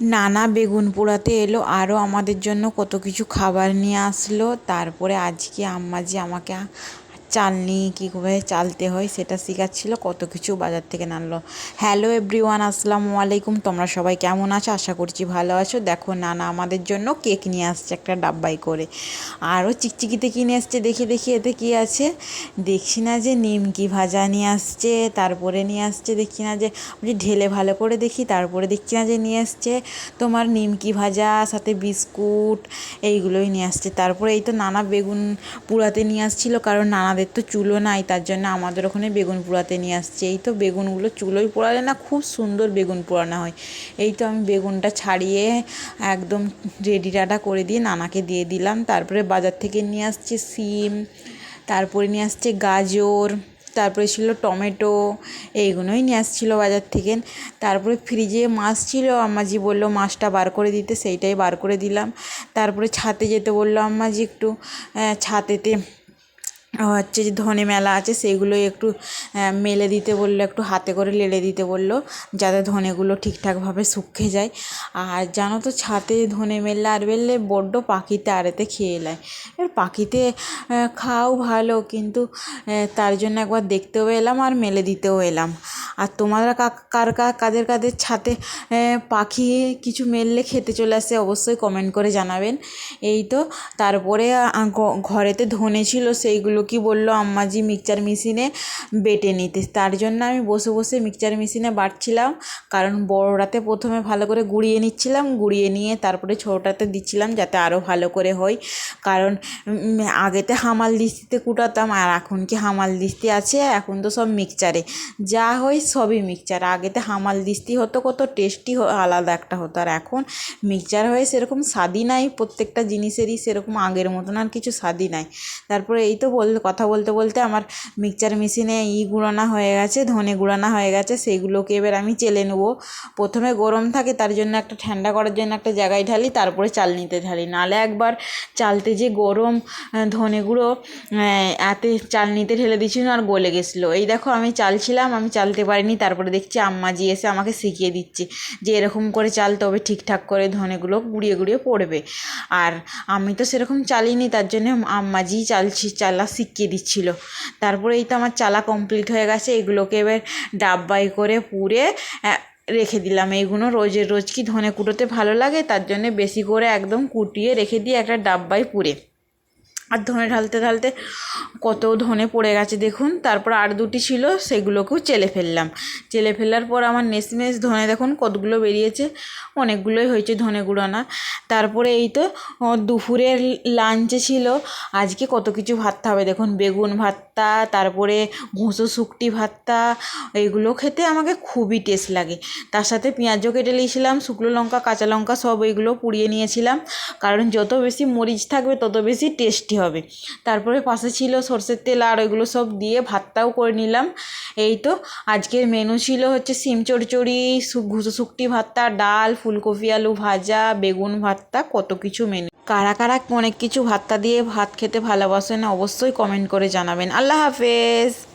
নানা বেগুন পোড়াতে এলো, আরও আমাদের জন্য কত কিছু খাবার নিয়ে আসলো। তারপরে আজকে আম্মাজি আমাকে চালনি কীভাবে চালতে হয় সেটা শেখাচ্ছিলো, কত কিছু বাজার থেকে নানলো। হ্যালো এভরিওয়ান আসসালামু আলাইকুম, তোমরা সবাই কেমন আছো? আশা করছি ভালো আছো। দেখো নানা আমাদের জন্য কেক নিয়ে আসছে একটা ডাব্বাই করে। আরও চিকচিকিতে কিনে আসছে দেখে, দেখি এতে কী আছে। দেখছি না যে নিমকি ভাজা নিয়ে আসছে, তারপরে নিয়ে আসছে, দেখছি না যে, বলছি ঢেলে ভালো করে দেখি, তারপরে দেখছি না যে নিয়ে আসছে। তোমার নিমকি ভাজা, সাথে বিস্কুট, এইগুলোই নিয়ে আসছে। তারপরে এই তো নানা বেগুন পুড়াতে নিয়ে আসছিল, কারণ নানাদের তো চুলো নাই, তার জন্য আমাদের ওখানে বেগুন পোড়াতে নিয়ে আসছে। এই তো বেগুনগুলো চুলোই পোড়ালে না খুব সুন্দর বেগুন পোড়ানো হয়। এই তো আমি বেগুনটা ছাড়িয়ে একদম রেডি টাটা করে দিয়ে নানাকে দিয়ে দিলাম। তারপরে বাজার থেকে নিয়ে আসছে সিম, তারপরে নিয়ে আসছে গাজর, তারপরে ছিল টমেটো, এইগুলোই নিয়ে আসছিল বাজার থেকে। তারপরে ফ্রিজে মাছ ছিল, আম্মাজি বলল মাছটা বার করে দিতে, সেইটাই বার করে দিলাম। তারপরে ছাতে যেতে বলল আম্মাজি একটু ছাতেতে হচ্ছে যে ধনে মেলা আছে সেইগুলো একটু মেলে দিতে বলল, একটু হাতে করে লেড়ে দিতে বলল, যাতে ধনেগুলো ঠিকঠাকভাবে শুকিয়ে যায়। আর জানো তো, ছাতে ধনে মেললে আর বেললে বড্ড পাখিতে আড়েতে খেয়ে নেয়। এবার পাখিতে খাও ভালো, কিন্তু তার জন্য একবার দেখতেও এলাম আর মেলে দিতেও এলাম। আর তোমরা কার কাদের কাদের ছাতে পাখি কিছু মেললে খেতে চলে আসে, অবশ্যই কমেন্ট করে জানাবেন। এই তো, তারপরে ঘরেতে ধনে ছিল, সেইগুলো কি বলল আম্মাজি মিক্সচার মেশিনে বেটে নিতে। তার জন্য আমি বসে বসে মিক্সচার মেশিনে বাটছিলাম, কারণ বড়োটাতে প্রথমে ভালো করে গুঁড়িয়ে নিচ্ছিলাম, গুঁড়িয়ে নিয়ে তারপরে ছোটোটাতে দিচ্ছিলাম যাতে আরও ভালো করে হয়। কারণ আগেতে হামাল দিস্তিতে কুটাতাম, আর এখন কি হামাল দিস্তি আছে, এখন তো সব মিক্সচারে। যা হয় সবই মিক্সচার। আগেতে হামাল দিস্তি হতো, কত টেস্টি আলাদা একটা হতো। আর এখন মিক্সচার হয়ে সেরকম স্বাদই নাই, প্রত্যেকটা জিনিসেরই সেরকম আগের মতন আর কিছু স্বাদই নাই। তারপরে এই তো বল কথা বলতে বলতে আমার মিক্সচার মেশিনে ই গুঁড়োনা হয়ে গেছে, ধনে গুঁড়োনা হয়ে গেছে, সেইগুলোকে এবার আমি চেলে নেব। প্রথমে গরম থাকে, তার জন্য একটা ঠান্ডা করার জন্য একটা জায়গায় ঢালি, তারপরে চালনিতে ঢালি। নাহলে একবার চালতে যে গরম ধনে গুঁড়ো এতে চালনিতে ঢেলে দিয়েছিল আর গলে গেছিল। এই দেখো আমি চালছিলাম, আমি চালতে পারিনি তারপরে দেখছি আম্মাজি এসে আমাকে শিখিয়ে দিচ্ছে যে এরকম করে চাল তবে ঠিকঠাক করে ধনেগুলো গুঁড়িয়ে গুঁড়িয়ে পড়বে। আর আমি তো সেরকম চালিনি, তার জন্য আম্মাজিই চালছি চালা শিখিয়ে দিচ্ছিল। তারপরে এই তো আমার চালা কমপ্লিট হয়ে গেছে, এগুলোকে এবার ডাব্বায় করে পুড়ে রেখে দিলাম। এইগুলো রোজের রোজ কি ধনে কুটোতে ভালো লাগে, তার জন্যে বেশি করে একদম কুটিয়ে রেখে দিয়ে একটা ডাব্বায় পুড়ে। আর ধনে ঢালতে ঢালতে কত ধনে পড়ে গেছে দেখুন। তারপর আর দুটি ছিল, সেগুলোকেও চেলে ফেললাম। চেলে ফেলার পর আমার নেসমেস ধনে দেখুন কতগুলো বেরিয়েছে, অনেকগুলোই হয়েছে ধনে গুঁড়ানা তারপরে এই তো দুপুরের লাঞ্চে ছিল, আজকে কত কিছু ভাততে হবে দেখুন। বেগুন ভাতটা, তারপরে ঘুঁসো শুকটি ভাতটা এইগুলো খেতে আমাকে খুবই টেস্ট লাগে। তার সাথে পেঁয়াজও কেটে নিয়েছিলাম, শুকনো লঙ্কা, কাঁচা লঙ্কা সব এইগুলো পুড়িয়ে নিয়েছিলাম। কারণ যত বেশি মরিচ থাকবে, তত বেশি টেস্টি হবে। তারপরে পাশে ছিল সর্ষের তেল আর ওইগুলো সব দিয়ে ভাতটাও করে নিলাম। এই তো আজকের মেনু ছিল হচ্ছে সিম চড়চড়ি ঘুষো শুকটি ভাতটা, ডাল, ফুলকপি, আলু ভাজা, বেগুন ভাতটা, কত কিছু মেনু কারা কারা অনেক কিছু ভাতটা দিয়ে ভাত খেতে ভালোবাসেন অবশ্যই কমেন্ট করে জানাবেন। আল্লাহ হাফেজ!